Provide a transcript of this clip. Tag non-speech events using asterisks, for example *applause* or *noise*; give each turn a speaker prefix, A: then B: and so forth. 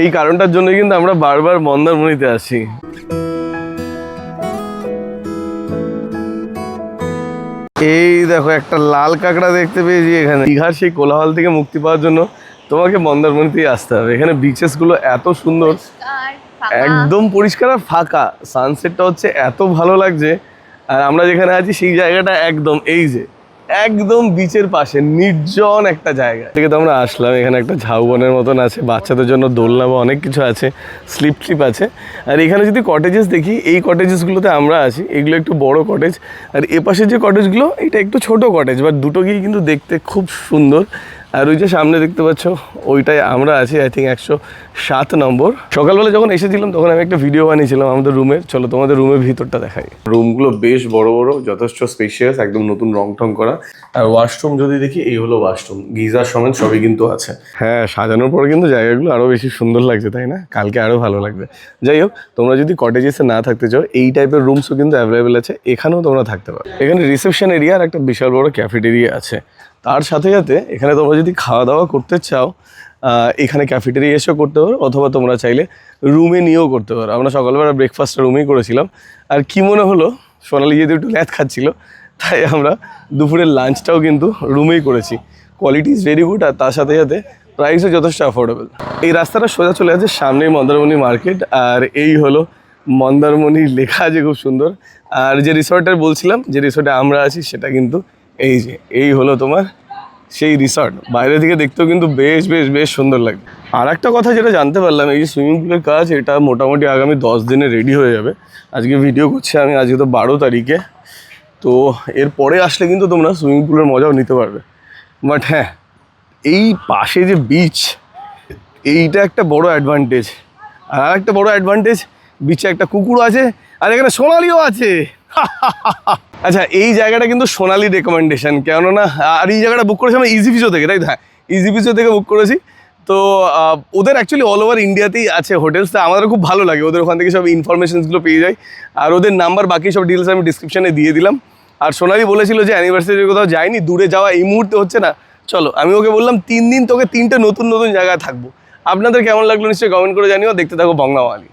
A: এই কারণটার জন্য কিন্তু আমরা বারবার মন্দারমণিতে আসি। এই দেখো একটা লাল কাঁকড়া দেখতে পেয়েছি এখানে। দীঘার সেই কোলাহল থেকে মুক্তি পাওয়ার জন্য তোমাকে মন্দারমণিতেই আসতে হবে। এখানে বিচেসগুলো এত সুন্দর একদম পরিষ্কার আর ফাঁকা। সানসেটটা হচ্ছে এত ভালো লাগছে। আর আমরা যেখানে আছি সেই জায়গাটা একদম এই যে। একদম বিচের পাশে, নির্জন একটা জায়গা থেকে তো আমরা আসলাম, এখানে একটা ঝাউবনের মতন আছে, বাচ্চাদের জন্য দোলনা বা অনেক কিছু আছে স্লিপ স্লিপ আছে। আর এখানে যদি কটেজেস দেখি, এই কটেজেসগুলোতে আমরা আছি, এগুলো একটু বড় কটেজ আর এ পাশে যে কটেজগুলো এটা একটু ছোট কটেজ বা দুটো গিয়ে কিন্তু দেখতে খুব সুন্দর। আর ওই যে সামনে দেখতে পাচ্ছ ওইটাই আমরা আছি আই থিঙ্ক একশো সাত নম্বর। সকালবেলা যখন এসেছিলাম তখন আমি একটা ভিডিও বানিয়েছিলাম আমাদের রুমের। চলো তোমাদের রুমের ভিতরটা দেখাই। রুমগুলো বেশ বড় বড় যথেষ্ট স্পেশিয়াস একদম নতুন রং টং করা। আর ওয়াশরুম যদি দেখি এই হলো ওয়াশরুম গিজার সমেত সবই কিন্তু আছে। হ্যাঁ সাজানোর পরে কিন্তু জায়গাগুলো আরও বেশি সুন্দর লাগছে তাই না? কালকে আরও ভালো লাগবে। যাই হোক তোমরা যদি কটেজেসে না থাকতে চাও এই টাইপের রুমসও কিন্তু অ্যাভেলেবেল আছে। এখানেও তোমরা থাকতে পারো। এখানে রিসেপশন এরিয়া আর একটা বিশাল বড় ক্যাফেটেরিয়া আছে। তার সাথে সাথে এখানে তোমরা যদি খাওয়া দাওয়া করতে চাও এখানে ক্যাফেটেরিয়া এসেও করতে পারো, অথবা তোমরা চাইলে রুমে নিয়েও করতে পারো। আমরা সকালবেলা ব্রেকফাস্টটা রুমেই করেছিলাম। আর কি মনে হলো? সোনালি যেহেতু একটু ল্যাথ খাচ্ছিল, তাই আমরা দুপুরের লাঞ্চটাও কিন্তু রুমেই করেছি। কোয়ালিটি ইজ ভেরি গুড আর তার সাথে সাথে প্রাইসও যথেষ্ট অ্যাফোর্ডেবল এই রাস্তাটা সোজা চলে আছে সামনেই মন্দারমণি মার্কেট আর এই হলো মন্দারমণি লেখা আছে খুব সুন্দর। আর যে রিসর্টের বলছিলাম, যে রিসর্টে আমরা আছি, সেটা কিন্তু এই যে, এই হলো তোমার সেই রিসর্ট বাইরে থেকে দেখতেও কিন্তু বেশ বেশ বেশ সুন্দর লাগে। আর একটা কথা যেটা জানতে পারলাম, এই যে সুইমিং পুলের কাজ, এটা মোটামুটি আগামী দশ দিনে রেডি হয়ে যাবে। আজকে ভিডিও করছি আমি, আজকে তো বারো তারিখে। তো এর পরে আসলে কিন্তু তোমরা সুইমিং পুলের মজাও নিতে পারবে। বাট হ্যাঁ এই পাশে যে বিচ এইটা একটা বড় অ্যাডভান্টেজ আর একটা বড় অ্যাডভান্টেজ বিচে একটা কুকুর আছে, আর এখানে সোনালিও আছে। *laughs* আচ্ছা এই জায়গাটা কিন্তু সোনালি রেকমেন্ডেশন কেননা, আর এই জায়গাটা বুক করেছি আমরা ইজি পিজো থেকে, তাই হ্যাঁ ইজি পিজো থেকে বুক করেছি। তো ওদের অ্যাকচুয়ালি অল ওভার ইন্ডিয়াতেই আছে হোটেলস তা আমাদের খুব ভালো লাগে। ওদের ওখান থেকে সব ইনফরমেশনসগুলো পেয়ে যাই। আর ওদের নাম্বার বাকি সব ডিটেলস আমি ডিসক্রিপশনে দিয়ে দিলাম। আর সোনালি বলেছিল যে অ্যানিভার্সারি কোথাও যায়নি দূরে যাওয়া এই মুহূর্তে হচ্ছে না। চলো, আমি ওকে বললাম, তিন দিন তোকে তিনটে নতুন নতুন জায়গায় থাকব। আপনাদের কেমন লাগল নিশ্চয়ই কমেন্ট করে জানিও। দেখতে থাকো বঙ্গামালি